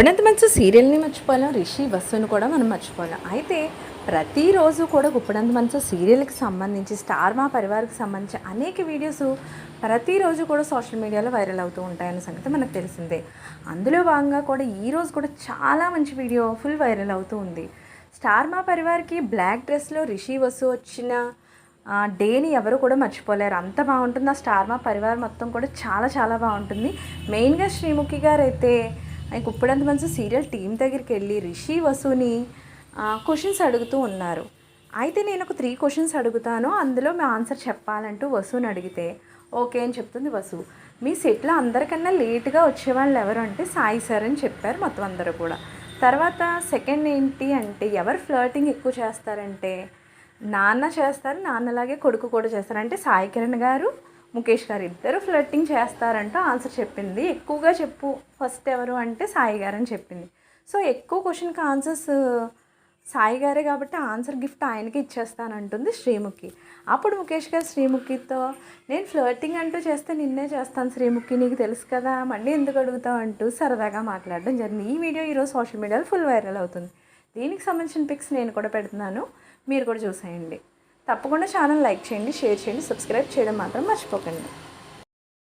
గుప్పడంత మంచి సీరియల్ని మర్చిపోలేం రిషి బస్సును కూడా మనం మర్చిపోలేం. అయితే ప్రతిరోజు కూడా గుప్పడంత మంచి సీరియల్కి సంబంధించి స్టార్ మా పరివార్కి సంబంధించి అనేక వీడియోస్ ప్రతిరోజు కూడా సోషల్ మీడియాలో వైరల్ అవుతూ ఉంటాయన్న సంగతి మనకు తెలిసిందే. అందులో భాగంగా కూడా ఈరోజు కూడా చాలా మంచి వీడియో ఫుల్ వైరల్ అవుతూ ఉంది. స్టార్ మా పరివార్కి బ్లాక్ డ్రెస్లో రిషి వసు వచ్చిన డేని ఎవరు కూడా మర్చిపోలేరు. అంత బాగుంటుంది. ఆ స్టార్ మా పరివారం మొత్తం కూడా చాలా చాలా బాగుంటుంది. మెయిన్గా శ్రీముఖి గారు అయితే ఆయనకు ఉప్పుడంత మనసు సీరియల్ టీం దగ్గరికి వెళ్ళి రిషి వసుని క్వశ్చన్స్ అడుగుతూ ఉన్నారు. అయితే నేను ఒక త్రీ క్వశ్చన్స్ అడుగుతాను. అందులో మీ ఆన్సర్ చెప్పాలంటూ వసుని అడిగితే ఓకే అని చెప్తుంది వసు. మీ సెట్లో అందరికన్నా లేట్గా వచ్చేవాళ్ళు ఎవరు అంటే సాయి సార్ అని చెప్పారు మొత్తం అందరూ కూడా. తర్వాత సెకండ్ ఏంటి అంటే ఎవరు ఫ్లర్టింగ్ ఎక్కువ చేస్తారంటే నాన్న చేస్తారు నాన్నలాగే కొడుకు కూడా చేస్తారు. అంటే సాయి కిరణ్ గారు ముఖేష్ గారు ఇద్దరు ఫ్లర్టింగ్ చేస్తారంటూ ఆన్సర్ చెప్పింది. ఎక్కువగా చెప్పు ఫస్ట్ ఎవరు అంటే సాయి గారు అని చెప్పింది. సో ఎక్కువ క్వశ్చన్కి ఆన్సర్స్ సాయి గారే కాబట్టి ఆన్సర్ గిఫ్ట్ ఆయనకి ఇచ్చేస్తానంటుంది శ్రీముఖి. అప్పుడు ముఖేష్ గారు శ్రీముఖితో నేను ఫ్లర్టింగ్ అంటూ చేస్తే నిన్నే చేస్తాను శ్రీముఖి నీకు తెలుసు కదా మళ్ళీ ఎందుకు అడుగుతావు? అంటూ సరదాగా మాట్లాడడం జరిగింది. ఈ వీడియో ఈరోజు సోషల్ మీడియాలో ఫుల్ వైరల్ అవుతుంది. దీనికి సంబంధించిన పిక్స్ నేను కూడా పెడుతున్నాను. మీరు కూడా చూసేయండి. తప్పకుండా ఛానల్ లైక్ చేయండి షేర్ చేయండి సబ్స్క్రైబ్ చేయడం మాత్రం మర్చిపోకండి.